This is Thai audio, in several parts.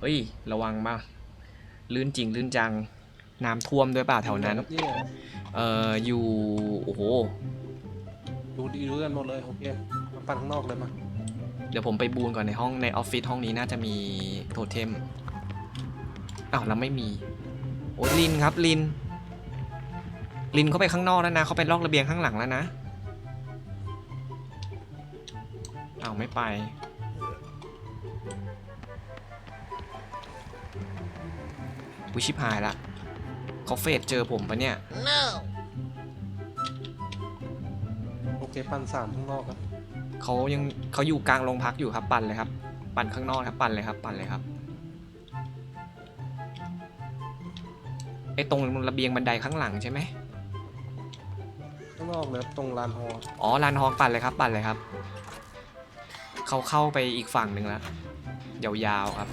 เฮ้ย ระวังมาลื่นจริงลื่นจัง น้ำท่วมด้วยเปล่าแถวนั้นนี่ยเอ่อ อยู่ โอ้โห ดูดีดูกันหมดเลย โอเค มาปั่นข้างนอกเลยมา เดี๋ยวผมไปบูนก่อนในห้องในออฟฟิศห้องนี้น่าจะมีโทเทมอ้าวแล้วไม่มี โอ้ยลินครับลิน ลินเขาไปข้างนอกแล้วนะ เขาไปลอกระเบียงข้างหลังแล้วนะอ้าวไม่ไป วิชิพายละเขาเฟดเจอผมปะเนี่ยโอเคปั่นสามข้างนอกครับเขายังเขาอยู่กลางโรงพักอยู่ครับปั่นเลยครับ ปั่นข้างนอกครับปั่นเลยครับ ปั่นเลยครับไอ้ตรงระเบียงบันไดข้างหลังใช่ไหมข้างนอกเลยครับตรงลานฮออ๋อลานฮองปั่นเลยครับ ปั่นเลยครับเขาเข้าไปอีกฝั่งหนึ่งแล้วยาวๆครับ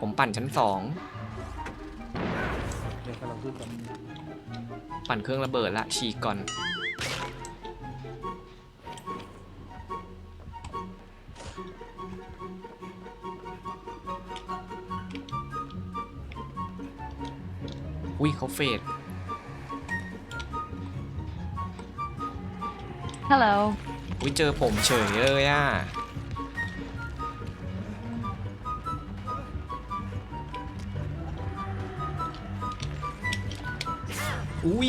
ผมปั่นชั้นสองเดี๋ยวกำลังขึ้นกันปั่นเครื่องระเบิดละฉีกก่อน อุ้ยเขาเฟด Hello. อุ้ยเจอผมเฉยเลยอะ อุ้ย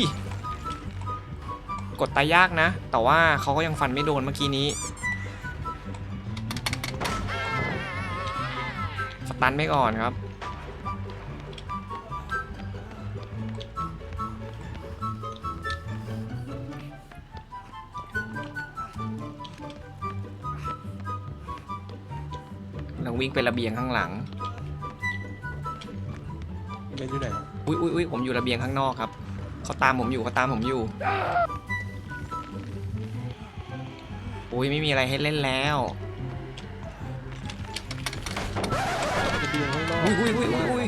กดตายยากนะ แต่ว่าเขาก็ยังฟันไม่โดนเมื่อกี้นี้ สตันไม่ก่อนครับเราวิ่งไประเบียงข้างหลัง เบนอยู่ไหนครับอุ้ยอุ้ยอุ้ยผมอยู่ระเบียงข้างนอกครับ เขาตามผมอยู่เขาตามผมอยู่อุ้ยไม่มีอะไรให้เล่นแล้วอุ้ยอุ้ยอุ้ยอุ้ยอุ้ย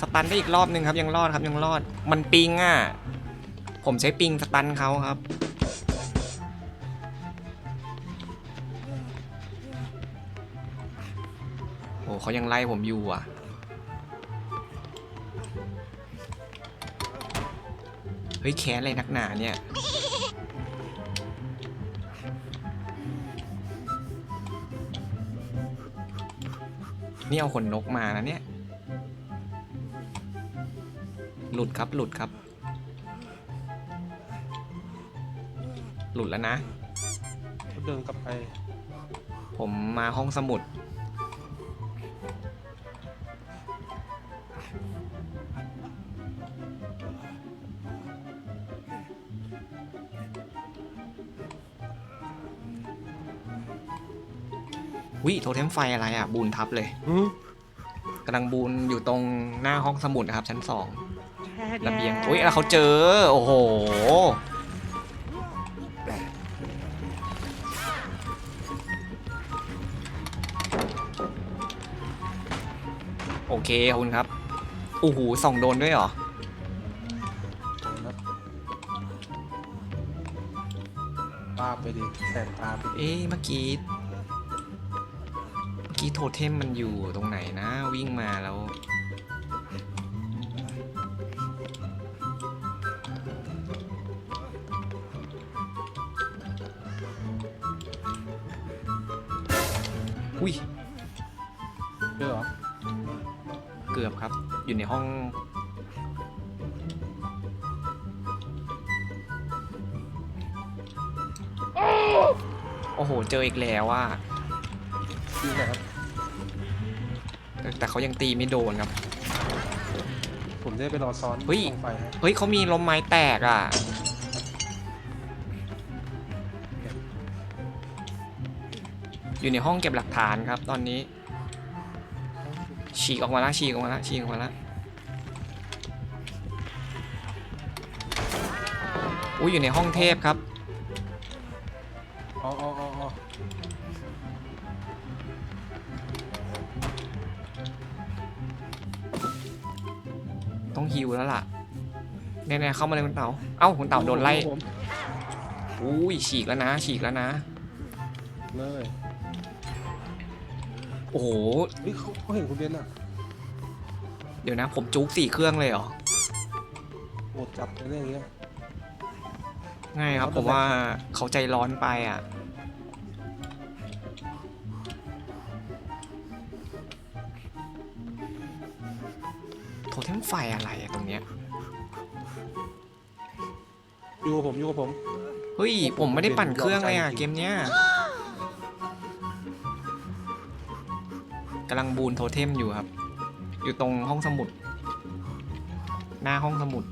สตันได้อีกรอบนึงครับยังรอดครับยังรอด มันปิงอะ ผมใช้ปิงสตันเขาครับ โอ้เขายังไล่ผมอยู่อะ ฮ้ยแค้นอะไรนักหนาเนี่ยนี่เอาขนนกมานะเนี่ย หลุดครับหลุดครับ หลุดแล้วนะเขาเดินกลับไป ผมมาห้องสมุด วิโทเทมไฟอะไรอะ บูนทับเลยหืมกำลังบูนอยู่ตรงหน้าห้องสมุดนะครับ ชั้นสองระเบียงอุ้ยแล้วเขาเจอ โอ้โห โอเคขอบคุณครับโอ้โหส่องโดนด้วยเหรอครับตาไปดิแสบตาไปดิเอ๊ะเมื่อกี้เมื่อ กี้โทเทมมันอยู่ตรงไหนนะ วิ่งมาแล้วอุ้ยเจอเหรอเกือบครับ อยู่ในห้องโอ้โห เจออีกแล้วว่าที่ไหนครับ แต่แต่เขายังตีไม่โดนครับ ผมจะไปรอซ้อนเฮ้ย ตรงไฟให้เฮ้ยเขามีลมไม้แตกอะ อยู่ในห้องเก็บหลักฐานครับ ตอนนี้ ฉีกออกมาแล้วฉีกออกมาแล้วฉีกออกมาแล้วอุ้ยอยู่ในห้องเทพครับ อ๋ออ๋ออ๋ออ๋อ ต้องฮิวแล้วล่ะแน่ๆเข้ามาเลยคุณเต๋าเอ้าคุณเต๋าโดนไล่ผมอุ้ยฉีกแล้วนะ ฉีกแล้วนะ เลยโอ้โห เฮ้ยเขาเขาเห็นคุณเบนซ์อะเดี๋ยวนะ ผมจุกสี่เครื่องเลยเหรอโหดจับเลยเนี่ยอย่างเงี้ย ง่ายครับเขาผมว่าเขาใจร้อนไปอะ ทเทมไฟอะไรอะตรงเนี้ย อยู่กับผมอยู่กับผมเฮ้ย ผมไม่ได้ปั่นเครื่องเลยอะ เกมเนี้ยกำลังบูนโทเทมอยู่ครับ อยู่ตรงห้องสมุด หน้าห้องสมุด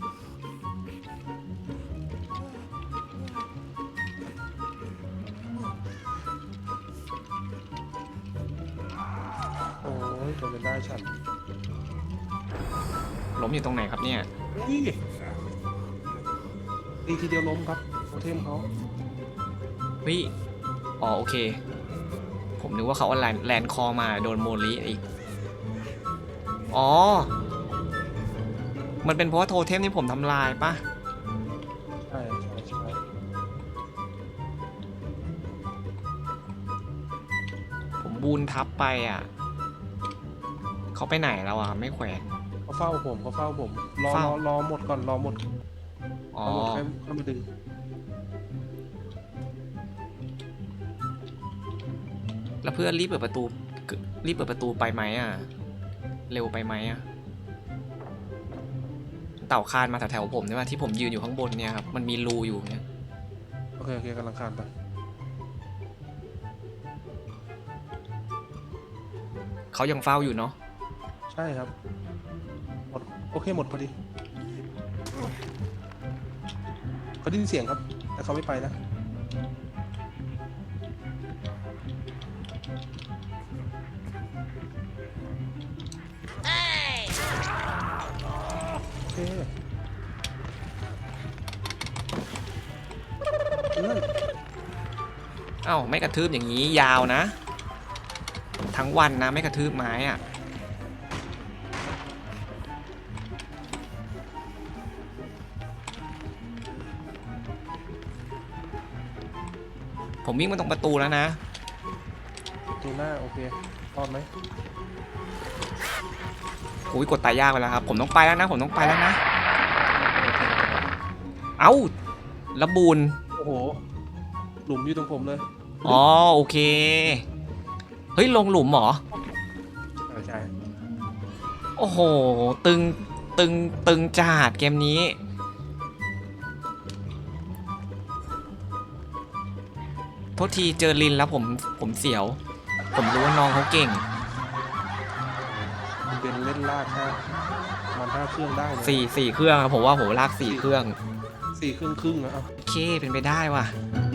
โอ้ยจนเป็นได้ฉัน ล้มอยู่ตรงไหนครับเนี่ยอุ้ยตีทีเดียวล้มครับโทเทมเขาเฮ้ย อ๋อโอเค ผมนึกว่าเขาเอาแลนแลนคอมาโดนโมลิอีก อ๋อ มันเป็นเพราะว่าโทเทมที่ผมทำลายปะใช่ใช่ใช่ผมบูนทับไปอะ เขาไปไหนแล้วอะ ไม่แขวน เขาเฝ้าผมเขาเฝ้าผมรอเฝ้ารอรอหมดก่อนรอหมดอ๋อรอหมดค่อยค่อยมาดึงแล้วเพื่อนรีบเปิดประตูรีบเปิดประตูไปไหมอะ เร็วไปไหมอะ เต่าคานมาแถวๆผมใช่ไหมที่ผมยืนอยู่ข้างบนเนี่ยครับมันมีรูอยู่เนี่ยโอเคโอเคกำลังคานไปเขายังเฝ้าอยู่เนาะใช่ครับหมด โอเคหมดพอดีเขาได้ยินเสียงครับ แต่เขาไม่ไปนะโอเคเพื่อนเอ้าไม่กระทืบอย่างนี้ยาวนะ ทั้งวันนะไม่กระทืบไม้อะ ผมวิ่งมาตรงประตูแล้วนะดูหน้าโอเครอดไหมอุ้ยกดตายยากไปแล้วครับ ผมต้องไปแล้วนะ ผมต้องไปแล้วนะ เอ้าระบูน โอ้โห หลุมอยู่ตรงผมเลยอ๋อโอเค เฮ้ยลงหลุมเหรอใช่ใช่ โอ้โห ตึงตึงตึงจัดเกมนี้ ษทีเจอลินแล้วผมผมเสียว ผมรู้ว่าน้องเขาเก่ง มันเป็นเล่นลากห้ามันห้าเครื่องได้เลยสี่สี่เครื่องครับผมว่าผมลากสี่เครื่อง สี่เครื่องครึ่งนะเอา โอเค เป็นไปได้ว่ะเ